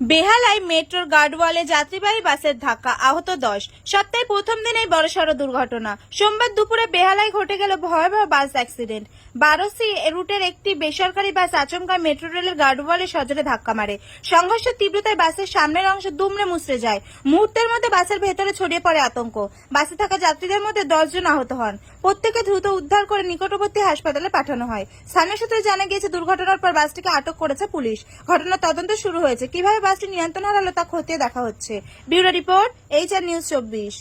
বেহালায় মেট্রোর গার্ডওয়ালে যাত্রীবাহী বাসের ধাক্কা, আহত দশ। সপ্তাহে প্রথম দিনেই বড়সড় দুর্ঘটনা। সোমবার দুপুরে বেহালায় ঘটে গেল ভয়াবহ বাস অ্যাক্সিডেন্ট। বারোসি রুটের একটি বেসরকারি বাস আচমকা মেট্রো রেলের গার্ডওয়ালে সজোরে ধাক্কা মারে। সংঘর্ষের তীব্রতায় বাসের সামনের অংশ দুমড়ে মুচড়ে যায়। মুহূর্তের মধ্যে বাসের ভেতরে ছড়িয়ে পড়ে আতঙ্ক। বাসে থাকা যাত্রীদের মধ্যে দশজন আহত হন। প্রত্যেকে দ্রুত উদ্ধার করে নিকটবর্তী হাসপাতালে পাঠানো হয়। স্থানীয় সূত্রে জানা গিয়েছে, দুর্ঘটনার পর বাসটিকে আটক করেছে পুলিশ। ঘটনার তদন্ত শুরু হয়েছে। কীভাবে বাসটি নিয়ন্ত্রণ হারালো তা খতিয়ে দেখা হচ্ছে। Bureau report H R news চব্বিশ।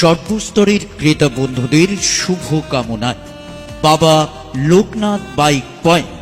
সর্বস্তরের ক্রেতা বন্ধুদের শুভ কামনায় বাবা লোকনাথ বাইক পয়েন্ট